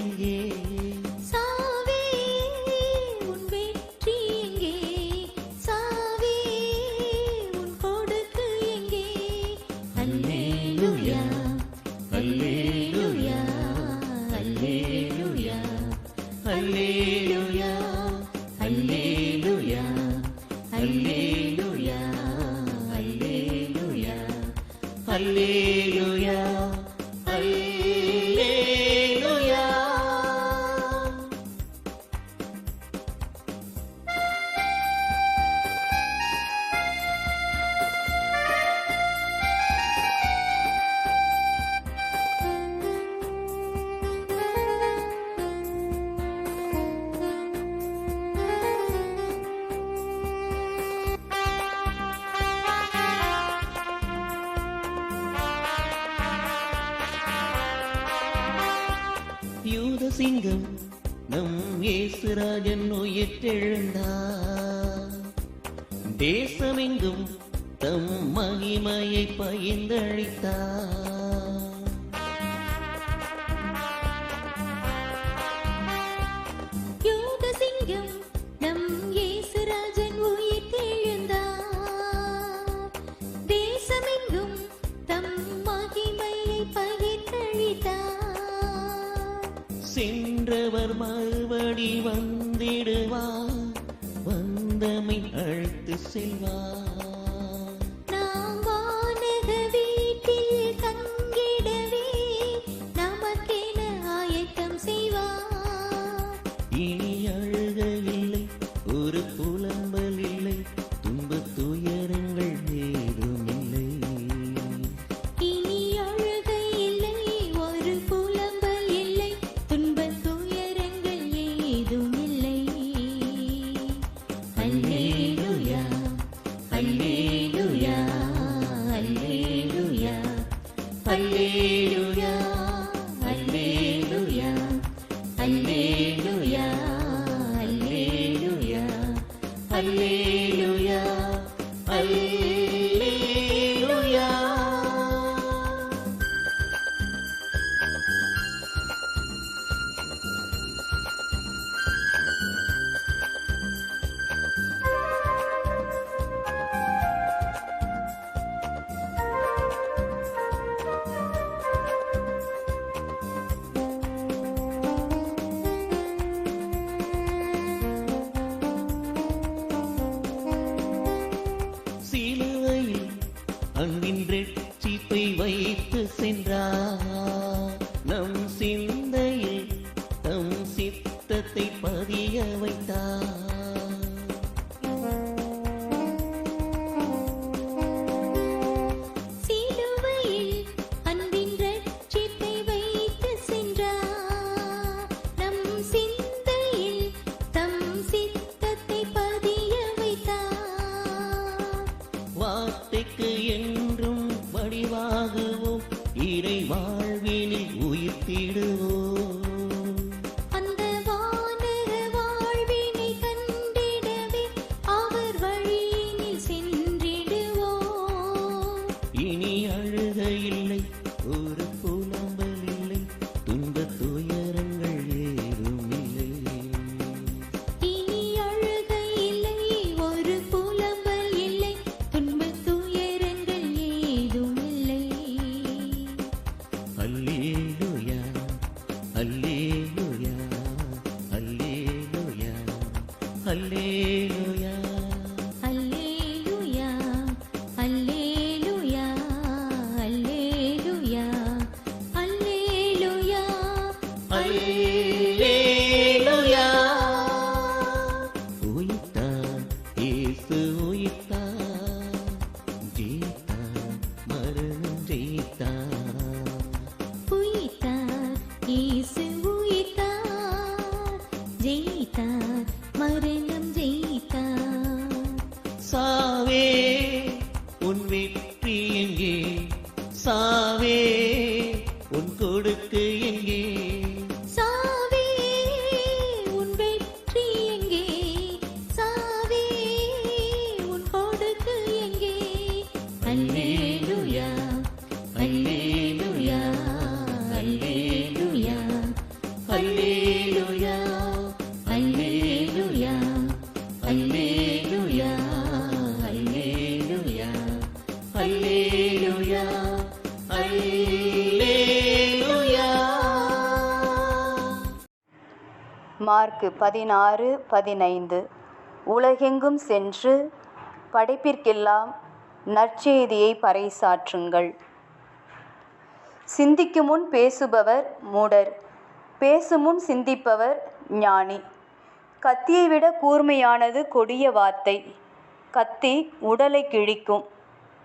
இங்கே வீட்டெழுந்தார் தேசமெங்கும் தம் மகிமையை பகிர்ந்தளித்தார் யோகசிங்கம் நம் இயேசுராஜன் உயிர் தெழுந்தார் தேசமெங்கும் தம் மகிமையை பகிர்ந்தளித்தார் சென்றவர் மறுபடி வந்தார் செல்வா நாம் வானக வீட்டில் தங்கிடவே நமக்கென ஆயத்தம் செய்வா இனி Hallelujah. மார்க் பதினாறு பதினைந்து. உலகெங்கும் சென்று படைப்பிற்கெல்லாம் நற்செய்தியை பறைசாற்றுங்கள். சிந்திக்கும் முன் பேசுபவர் மூடர் பேசுமுன் சிந்திப்பவர் ஞானி. கத்தியை விட கூர்மையானது கொடிய வார்த்தை. கத்தி உடலை கிழிக்கும்.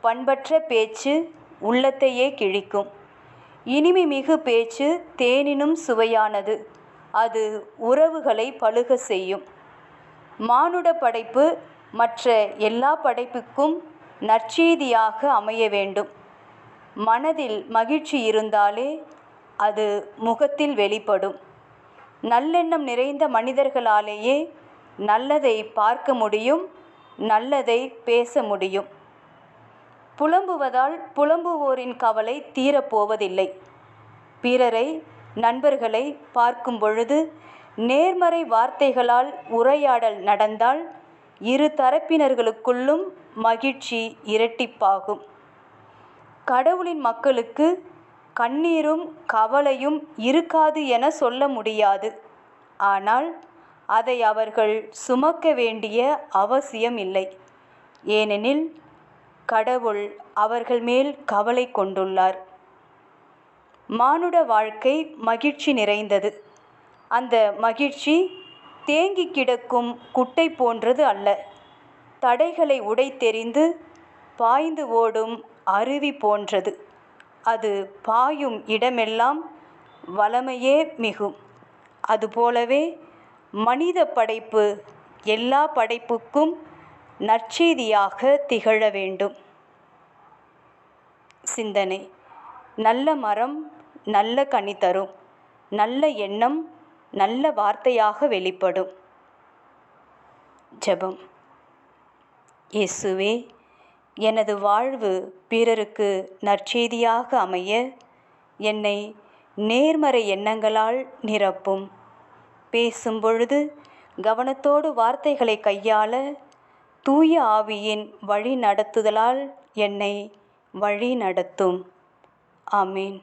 பண்பற்ற பேச்சு உள்ளத்தையே கிழிக்கும். இனிமை மிகு பேச்சு தேனினும் சுவையானது. அது உறவுகளை பழுக செய்யும். மானுட படைப்பு மற்ற எல்லா படைப்புக்கும் நற்செய்தியாக அமைய வேண்டும். மனதில் மகிழ்ச்சி இருந்தாலே அது முகத்தில் வெளிப்படும். நல்லெண்ணம் நிறைந்த மனிதர்களாலேயே நல்லதை பார்க்க முடியும் நல்லதை பேச முடியும். புலம்புவதால் புலம்புவோரின் கவலை தீரப்போவதில்லை. பிறரை நண்பர்களை பார்க்கும் பொழுது நேர்மறை வார்த்தைகளால் உரையாடல் நடந்தால் இரு தரப்பினர்களுக்குள்ளும் மகிழ்ச்சி இரட்டிப்பாகும். கடவுளின் மக்களுக்கு கண்ணீரும் கவலையும் இருக்காது என சொல்ல முடியாது. ஆனால் அதை அவர்கள் சுமக்க வேண்டிய அவசியம் இல்லை. ஏனெனில் கடவுள் அவர்கள் மேல் கவலை கொண்டுள்ளார். மானுட வாழ்க்கை மகிழ்ச்சி நிறைந்தது. அந்த மகிழ்ச்சி தேங்கி கிடக்கும் குட்டை போன்றது அல்ல. தடைகளை உடைத்தெறிந்து பாய்ந்து ஓடும் அருவி போன்றது. அது பாயும் இடமெல்லாம் வளமையே மிகும். அதுபோலவே மனித படைப்பு எல்லா படைப்புக்கும் நற்செய்தியாக திகழ வேண்டும். சிந்தனை. நல்ல மரம் நல்ல கனி தரும். நல்ல எண்ணம் நல்ல வார்த்தையாக வெளிப்படும். ஜெபம். இயேசுவே எனது வாழ்வு பிறருக்கு நற்செய்தியாக அமைய என்னை நேர்மறை எண்ணங்களால் நிரப்பும். பேசும்பொழுது கவனத்தோடு வார்த்தைகளை கையாள தூய ஆவியின் வழி நடத்துதலால் என்னை வழி நடத்தும் ஆமீன்.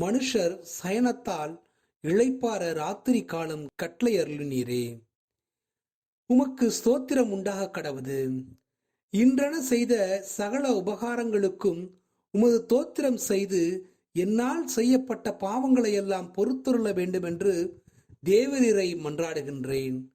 மனுஷர் சயனத்தால் இழைப்பார ராத்திரி காலம் கட்டளை அருளினீரே உமக்கு ஸ்தோத்திரம் உண்டாக கடவுது. இன்றென செய்த சகல உபகாரங்களுக்கும் உமது தோத்திரம் செய்து என்னால் செய்யப்பட்ட பாவங்களை எல்லாம் பொறுத்துருள வேண்டுமென்று தேவரீரை மன்றாடுகின்றேன்.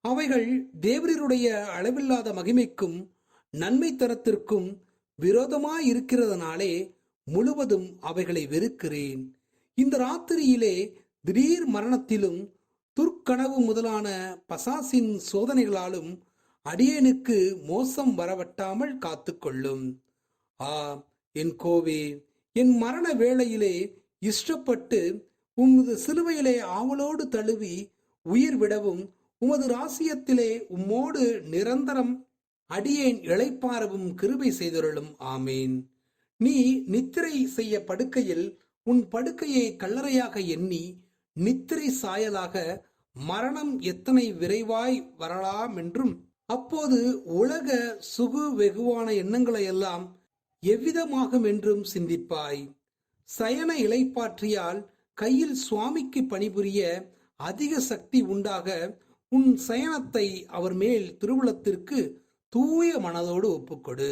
அவைகள் தேவரீருடைய அளவில்லாத மகிமைக்கும் நன்மை தரத்திற்கும் விரோதமாய் இருக்கிறதுனாலே முழுவதும் அவைகளை வெறுக்கிறேன். இந்த ராத்திரியிலே திடீர் மரணத்திலும் துர்க்கனவு முதலான பசாசின் சோதனைகளாலும் அடியேனுக்கு மோசம் வரவட்டாமல் காத்துக்கொள்ளும். ஆ என் கோவே என் மரண வேளையிலே இஷ்டப்பட்டு உமது சிலுவையிலே ஆவலோடு தழுவி உயிர் விடவும் உமது ராசியத்திலே உம்மோடு நிரந்தரம் அடியேன் இழைப்பாரவும் கிருபை செய்தருளும். ஆமேன். நீ நித்திரை செய்ய படுக்கையில் உன் படுக்கையை கல்லறையாக எண்ணி நித்திரை சாயலாக மரணம் எத்தனை விரைவாய் வரலாம் என்றும் அப்போது உலக சுகு வெகுவான எண்ணங்களை எல்லாம் எவ்விதமாகும் என்றும் சிந்திப்பாய். சயன இலைப்பாற்றியால் கையில் சுவாமிக்கு பணிபுரிய அதிக சக்தி உண்டாக உன் சயனத்தை அவர் மேல் திருவுளத்திற்கு தூய மனதோடு ஒப்புக்கொடு.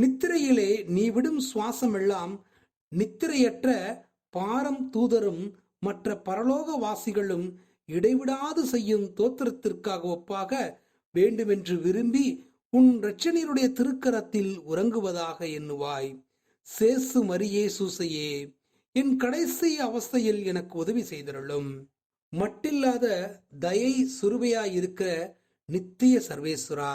நித்திரையிலே நீ விடும் சுவாசமெல்லாம் நித்திரையற்ற பாரம் தூதரும் மற்ற பரலோக வாசிகளும் இடைவிடாது செய்யும் தோத்திரத்திற்காக ஒப்பாக வேண்டுமென்று விரும்பி உன் இரட்சணியருடைய திருக்கரத்தில் உறங்குவதாக எண்ணுவாய். சேசு மரியே சூசையே என் கடைசி அவஸ்தையில் எனக்கு உதவி செய்தருளும். மட்டில்லாத தயை சுருபையாய் இருக்கிற நித்திய சர்வேஸ்வரா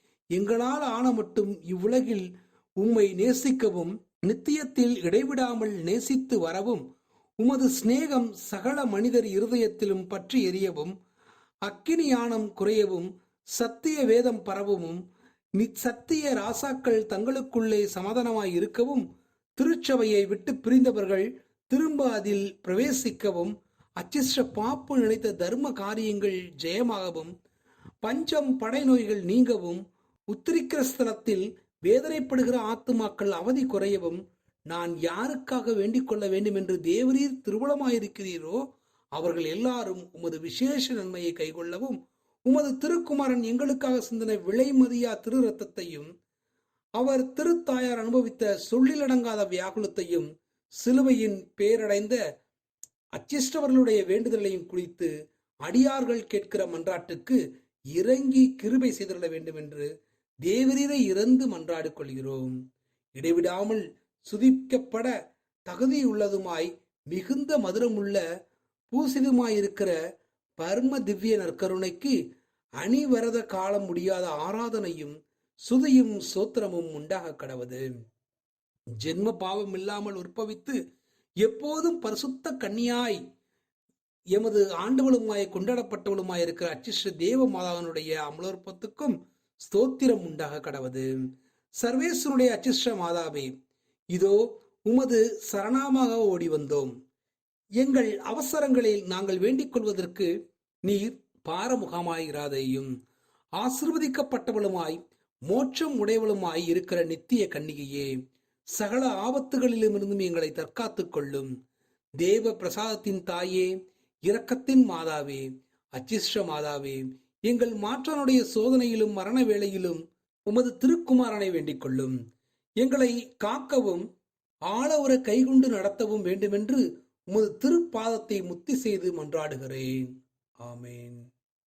எங்களால் ஆன மட்டும் இவ்வுலகில் உம்மை நேசிக்கவும் நித்தியத்தில் இடைவிடாமல் நேசித்து வரவும் உமது சிநேகம் சகல மனிதர் இருதயத்திலும் பற்றி எரியவும் அக்கினி யானம் குறையவும் சத்திய வேதம் பரவவும் சத்திய ராசாக்கள் தங்களுக்குள்ளே சமாதானமாய் இருக்கவும் திருச்சபையை விட்டு பிரிந்தவர்கள் திரும்ப அதில் பிரவேசிக்கவும் அச்சிஷ்ட பாப்பு நினைத்த தர்ம காரியங்கள் ஜெயமாகவும் பஞ்சம் படை நோய்கள் நீங்கவும் உத்திரிக்கிற ஸ்தலத்தில் வேதனைப்படுகிற ஆத்துமாக்கள் அவதி குறையவும் நான் யாருக்காக வேண்டிக் கொள்ள வேண்டும் என்று தேவரீர் திருவளமாயிருக்கிறீரோ அவர்கள் எல்லாரும் உமது விசேஷ நன்மையை கைகொள்ளவும் உமது திருக்குமாரன் எங்களுக்காக சிந்தனை விலைமதியா திரு ரத்தத்தையும் அவர் திருத்தாயார் அனுபவித்த சொல்லிலடங்காத வியாகுலத்தையும் சிலுவையின் பேரடைந்த அச்சிஷ்டவர்களுடைய வேண்டுதலையும் குறித்து அடியார்கள் கேட்கிற மன்றாட்டுக்கு இறங்கி கிருபை செய்திட வேண்டும் என்று தேவரீரை இறந்து மன்றாடு கொள்கிறோம் இடைவிடாமல் சுதிக்கப்பட தகுதியுள்ளதுமாய் மிகுந்த மதுரமுள்ள பூசிதுமாயிருக்கிற பர்ம திவ்ய நற்கருணைக்கு அணிவரத காலம் முடியாத ஆராதனையும் சுதியும் சோத்திரமும் உண்டாக கடவது. ஜென்ம பாவம் இல்லாமல் உற்பவித்து எப்போதும் பரிசுத்த கன்னியாய் எமது ஆண்டவளுமாய் கொண்டாடப்பட்டவளுமாய் இருக்கிற அச்சிஷ்ட தேவ மாதாவினுடைய அமலோற்பத்துக்கும் ஸ்தோத்திரம் உண்டாக கடவது. சர்வேஸ்வருடைய அச்சிஷ்ட மாதாவே இதோ உமது சரணாமாக ஓடி வந்தோம். எங்கள் அவசரங்களில் நாங்கள் வேண்டிக் கொள்வதற்கு நீர் பாரமுகமாயிராதையும். ஆசிர்வதிக்கப்பட்டவளுமாய் மோட்சம் உடையவளுமாய் இருக்கிற நித்திய கன்னிகையே சகல ஆபத்துகளிலுமிருந்தும் எங்களை தற்காத்துக் கொள்ளும். தேவ பிரசாதத்தின் தாயே இரக்கத்தின் மாதாவே அச்சிஷ்ட மாதாவே எங்கள் மாற்றனுடைய சோதனையிலும் மரண வேளையிலும் உமது திருக்குமாரனை வேண்டிக் கொள்ளும் எங்களை காக்கவும் ஆள ஒரு கைகுண்டு நடத்தவும் வேண்டுமென்று உமது திருப்பாதத்தை முத்தி செய்து மன்றாடுகிறேன். ஆமேன்.